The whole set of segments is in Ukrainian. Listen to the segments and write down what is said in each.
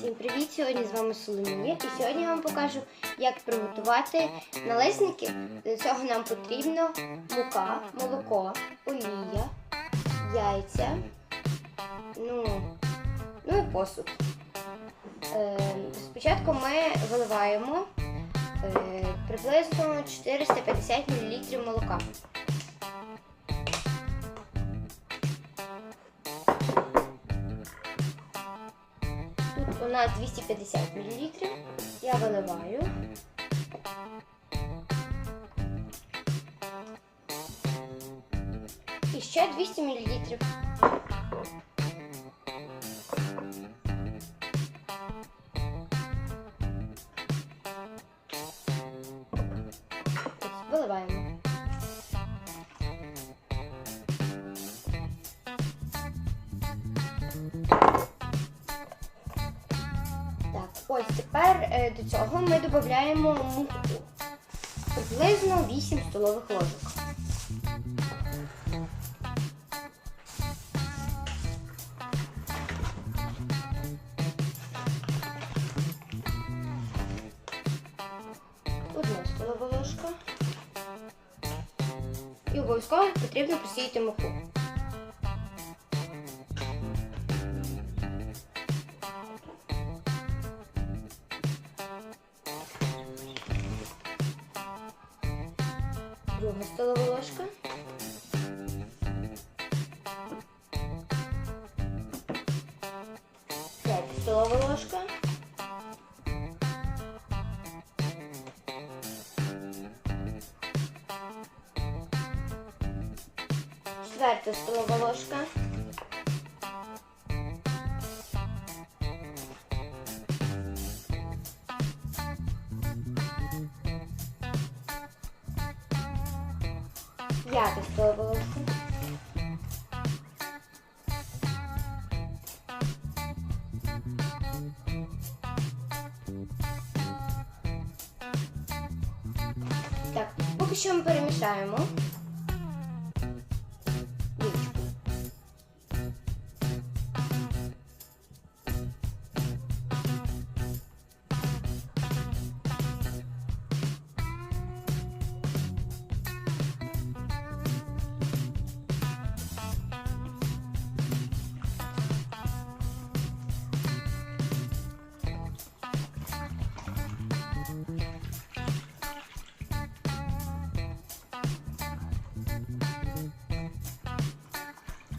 Всім привіт! Сьогодні з вами Соломія і сьогодні я вам покажу, як приготувати налисники. Для цього нам потрібно мука, молоко, олія, яйця, ну, ну і посуд. Е, спочатку ми виливаємо е, приблизно 450 мл молока. У нас 250 мл. Я виливаю. І ще 200 мл. Ось тепер е, до цього ми додаємо муку. Приблизно 8 столових ложок. Одна столова ложка. І обов'язково потрібно просіяти муку. Друга столова ложка. Третя столова ложка. Четверта столова ложка. П'ята сподобалося. Так, поки що ми перемішаємо.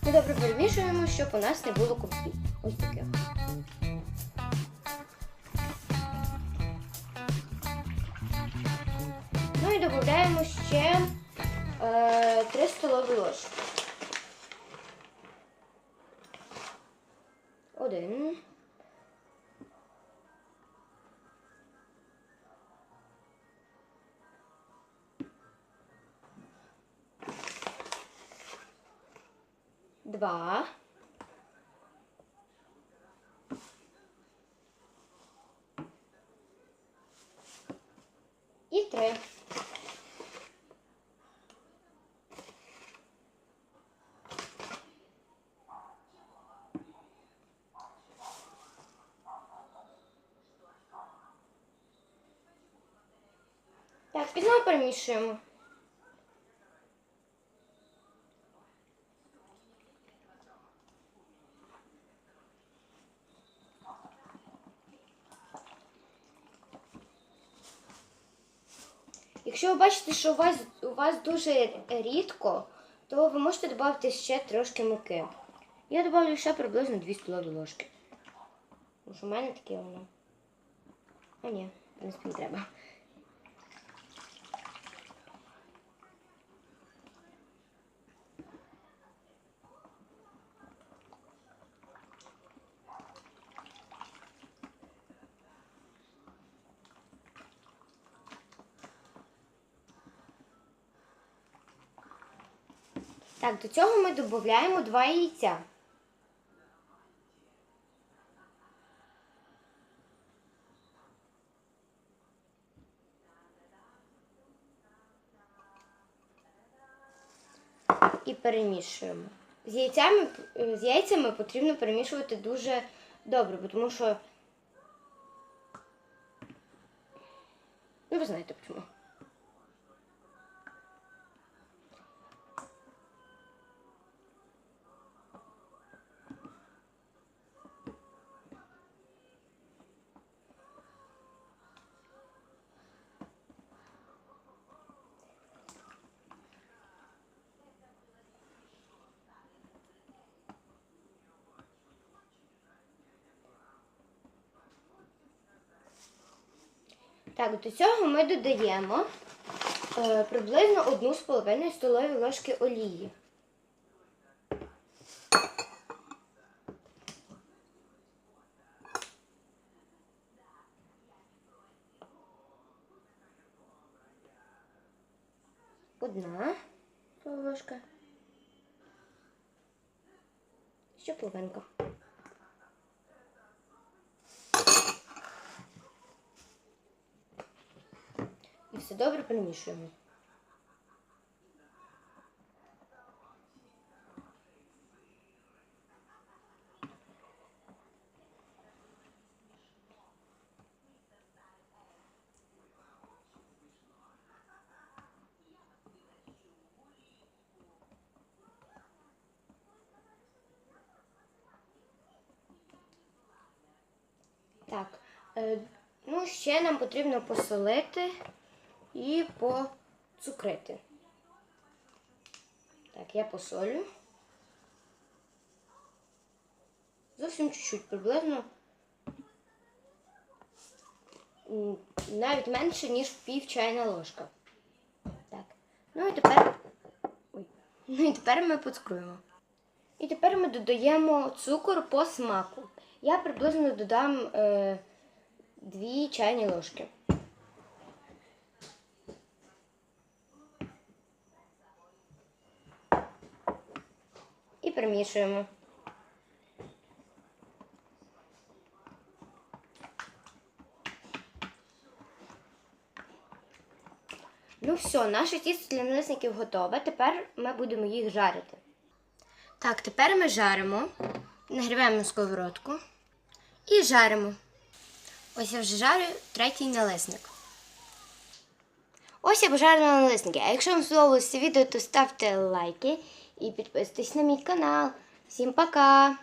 Ми добре перемішуємо, щоб у нас не було кубків. Ось таких. Ну і додаємо ще е, 3 столові ложки. Один. Два. І три. Так, і знову перемішуємо. Якщо ви бачите, що у вас, у вас дуже рідко, то ви можете додати ще трошки муки. Я додаю ще приблизно 2 столові ложки. Тому в мене таке воно. А ні, в принципі, не треба. Так, до цього ми додаємо два яйця. І перемішуємо. З яйцями, з яйцями потрібно перемішувати дуже добре, тому що, ну, ви знаєте чому. Так, до цього ми додаємо е, приблизно одну з половиною столової ложки олії. Одна ложка. Ще половинка. І все добре перемішуємо. Так, е, ну ще нам потрібно посолити і поцукрити. Так, я посолю. Зовсім чуть-чуть, приблизно навіть менше, ніж пів чайна ложка. Так. Ну і тепер. Ой. Ну і тепер ми поцукруємо. І тепер ми додаємо цукор по смаку. Я приблизно додам е, 2 чайні ложки. Перемішуємо. Ну все, наше тісто для налисників готове. Тепер ми будемо їх жарити. Так, тепер ми жаримо, нагріваємо сковородку і жаримо. Ось я вже жарю третій налисник. Ось я пожарила налисники. А якщо вам сподобалося відео, то ставте лайки і підписуйтесь на мій канал. Всім пока!